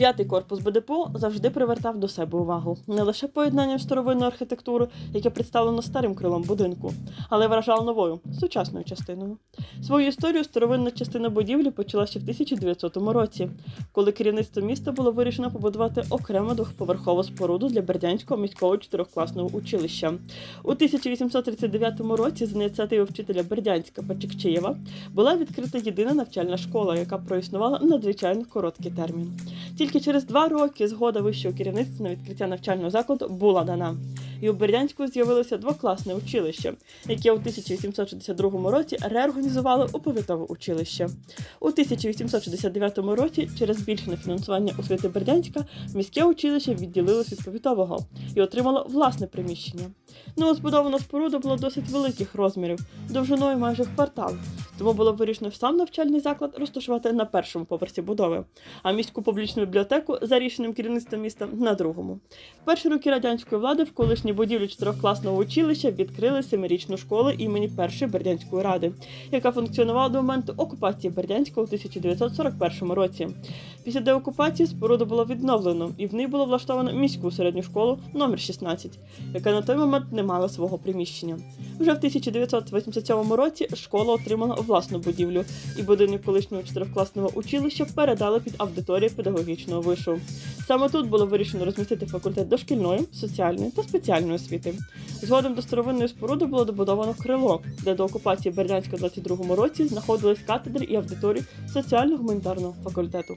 П'ятий корпус БДПО завжди привертав до себе увагу не лише поєднанням старовинної архітектури, яке представлено старим крилом будинку, але й вражав новою сучасною частиною. Свою історію старовинна частина будівлі почала ще в 1900 році, коли керівництво міста було вирішено побудувати окрему двохповерхову споруду для Бердянського міського чотирьохкласного училища. У 1839 році з ініціативи вчителя Бердянська Пачекчеєва була відкрита єдина навчальна школа, яка проіснувала надзвичайно короткий термін. Тільки через два роки згода вищого керівництва на відкриття навчального закладу була дана. І у Бердянську з'явилося двокласне училище, яке у 1862 році реорганізували у повітове училище. У 1869 році через збільшене фінансування освіти Бердянська міське училище відділилось від повітового і отримало власне приміщення. Новозбудована споруда була досить великих розмірів, довжиною майже в квартал. Тому було вирішено сам навчальний заклад розташувати на першому поверсі будови, а міську публічну бібліотеку за рішенням керівництва міста на другому. В перші роки радянської влади в колишній будівлі чотирьохкласного училища відкрили семирічну школу імені першої Бердянської ради, яка функціонувала до моменту окупації Бердянська у 1941 році. Після деокупації споруду було відновлено, і в ній було влаштовано міську середню школу номер 16, яка на той момент не мала свого приміщення. Вже в 1987 році школа отримала власну будівлю, і будинок колишнього чотирьохкласного училища передали під аудиторію педагогічного вишу. Саме тут було вирішено розмістити факультет дошкільної, соціальної та спеціальної освіти. Згодом до старовинної споруди було добудовано крило, де до окупації Бердянська в 22 році знаходились катедри і аудиторії соціально-гуманітарного факультету.